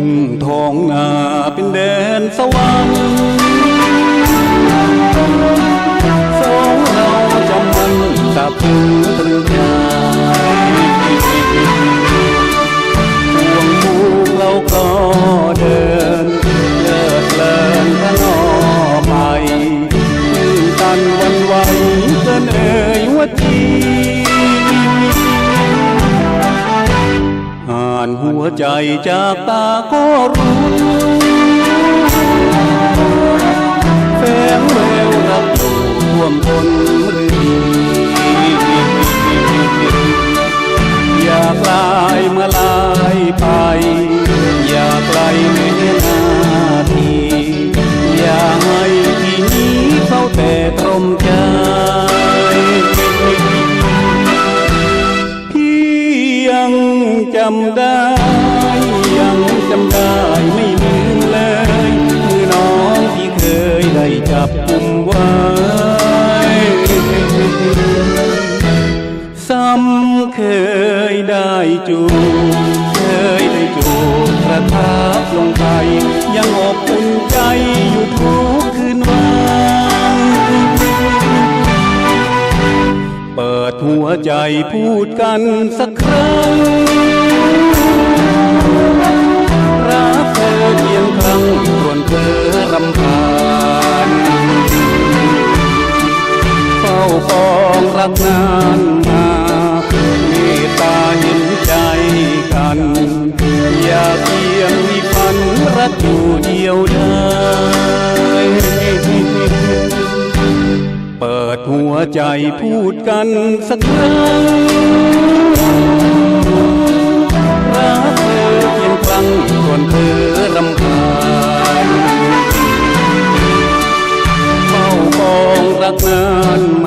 ทุ่งทองนาเป็นแดนสวรรค์สองเราจำมันสับถึงตรึงใจห่วงภูเราก็เดินเลิดเลินพนอไปตันไว ใจจากตาก็รู้แฝงแววรักอยู่ท่วมทนหรือดีอย่ากลายเมื่อลายไป อย่าไกลไม่เห็นาทีอย่าให้ที่นี้เฝ้าแต่ จำได้ ยังจำได้ไม่ลืมเลยคือน้องที่เคยได้จับกุมไว้ซ้ำเคยได้จูบเคยได้จูบประทับลงไปยังอบอุ่นใจ วใจพูดกันสักครั้งรักเธอเพียงครั้งส่วนเธอรำคาญเฝ้าปองรักนานมาเมตตาเห็นใจกัน อย่าเพียงมีพันรักอยู่เดียวได้ เปิดหัวใจพูดกันสักครั้งรักเธอเพียงครั้งส่วนเธอรำคาญเฝ้าปองรักนาน